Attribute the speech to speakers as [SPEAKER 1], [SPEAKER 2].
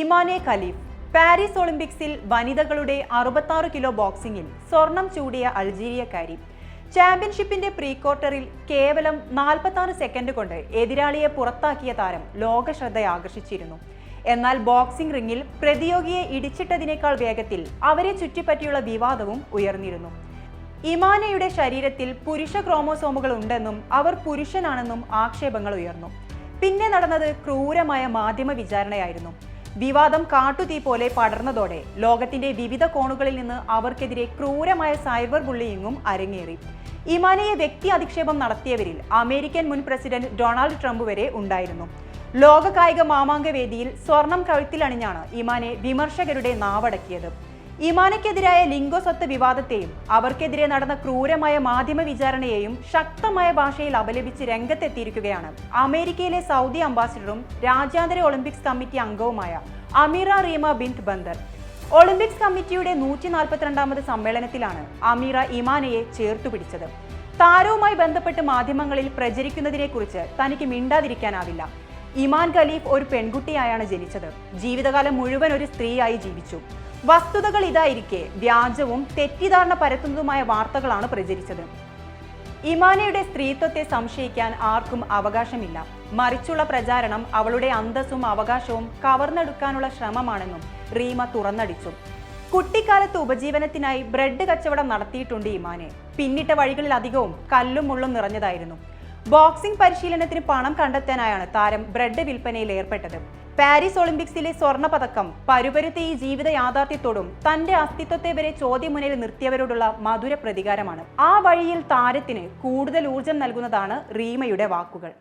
[SPEAKER 1] ഇമാനെ Khelif Paris ഒളിമ്പിക്സിൽ വനിതകളുടെ അറുപത്താറ് കിലോ ബോക്സിംഗിൽ സ്വർണം ചൂടിയ അൾജീരിയക്കാരി. ചാമ്പ്യൻഷിപ്പിന്റെ പ്രീ ക്വാർട്ടറിൽ കേവലം നാൽപ്പത്താറ് സെക്കൻഡ് കൊണ്ട് എതിരാളിയെ പുറത്താക്കിയ താരം ലോക ശ്രദ്ധ ആകർഷിച്ചിരുന്നു എന്നാൽ ബോക്സിംഗ് റിംഗിൽ പ്രതിയോഗിയെ ഇടിച്ചിട്ടതിനേക്കാൾ വേഗത്തിൽ അവരെ ചുറ്റിപ്പറ്റിയുള്ള വിവാദവും ഉയർന്നിരുന്നു. ഇമാനയുടെ ശരീരത്തിൽ പുരുഷ ക്രോമോസോമുകൾ ഉണ്ടെന്നും അവർ പുരുഷനാണെന്നും ആക്ഷേപങ്ങൾ ഉയർന്നു. പിന്നെ നടന്നത് ക്രൂരമായ മാധ്യമ വിചാരണയായിരുന്നു. വിവാദം കാട്ടുതീ പോലെ പടർന്നതോടെ ലോകത്തിന്റെ വിവിധ കോണുകളിൽ നിന്ന് അവർക്കെതിരെ ക്രൂരമായ സൈബർ ബുള്ളിയിങ്ങും അരങ്ങേറി. ഇമാനയെ വ്യക്തി അധിക്ഷേപം നടത്തിയവരിൽ അമേരിക്കൻ മുൻ പ്രസിഡന്റ് ഡൊണാൾഡ് ട്രംപ് വരെ ഉണ്ടായിരുന്നു. ലോക കായിക മാമാങ്ക വേദിയിൽ സ്വർണം കഴുത്തിലണിഞ്ഞാണ് ഇമാനെ വിമർശകരുടെ നാവടക്കിയത്. ഇമാനയ്ക്കെതിരായ ലിംഗസ്വത്ത് വിവാദത്തെയും അവർക്കെതിരെ നടന്ന ക്രൂരമായ മാധ്യമ വിചാരണയെയും ശക്തമായ ഭാഷയിൽ അപലപിച്ച് രംഗത്തെത്തിയിരിക്കുകയാണ്. അമേരിക്കയിലെ സൗദി അംബാസിഡറും രാജ്യാന്തര ഒളിമ്പിക്സ് കമ്മിറ്റി അംഗവുമായ Ameera Reema bint Bandar. Olympics കമ്മിറ്റിയുടെ നൂറ്റി നാൽപ്പത്തിരണ്ടാമത് സമ്മേളനത്തിലാണ് അമീറ ഇമാനയെ ചേർത്തുപിടിച്ചത് താരവുമായി ബന്ധപ്പെട്ട് മാധ്യമങ്ങളിൽ പ്രചരിക്കുന്നതിനെക്കുറിച്ച് തനിക്ക് മിണ്ടാതിരിക്കാനാവില്ല. ഇമാൻ ഖലീഫ് ഒരു പെൺകുട്ടിയായാണ് ജനിച്ചത്. ജീവിതകാലം മുഴുവൻ ഒരു സ്ത്രീയായി ജീവിച്ചു. വസ്തുതകൾ ഇതായിരിക്കെ വ്യാജവും തെറ്റിദ്ധാരണ പരത്തുന്നതുമായ വാർത്തകളാണ് പ്രചരിച്ചത്. ഇമാനയുടെ സ്ത്രീത്വത്തെ സംശയിക്കാൻ ആർക്കും അവകാശമില്ല. മറിച്ചുള്ള പ്രചാരണം അവളുടെ അന്തസ്സും അവകാശവും കവർന്നെടുക്കാനുള്ള ശ്രമമാണെന്നും റീമ തുറന്നടിച്ചു. കുട്ടിക്കാലത്ത് ഉപജീവനത്തിനായി ബ്രെഡ് കച്ചവടം നടത്തിയിട്ടുണ്ട് ഇമാനെ. പിന്നിട്ട വഴികളിൽ അധികവും കല്ലും മുള്ളും നിറഞ്ഞതായിരുന്നു. ബോക്സിംഗ് പരിശീലനത്തിന് പണം കണ്ടെത്താനായാണ് താരം ബ്രെഡ് വിൽപ്പനയിൽ ഏർപ്പെട്ടത്. പാരീസ് ഒളിമ്പിക്സിലെ സ്വർണ പതക്കം പരുപരുത്തി ഈ ജീവിത യാഥാർത്ഥ്യത്തോടും തന്റെ അസ്തിത്വത്തെ വരെ ചോദ്യമുനയിൽ നിർത്തിയവരോടുള്ള മധുര പ്രതികാരമാണ്. ആ വഴിയിൽ താരത്തിന് കൂടുതൽ ഊർജം നൽകുന്നതാണ് റീമയുടെ വാക്കുകൾ.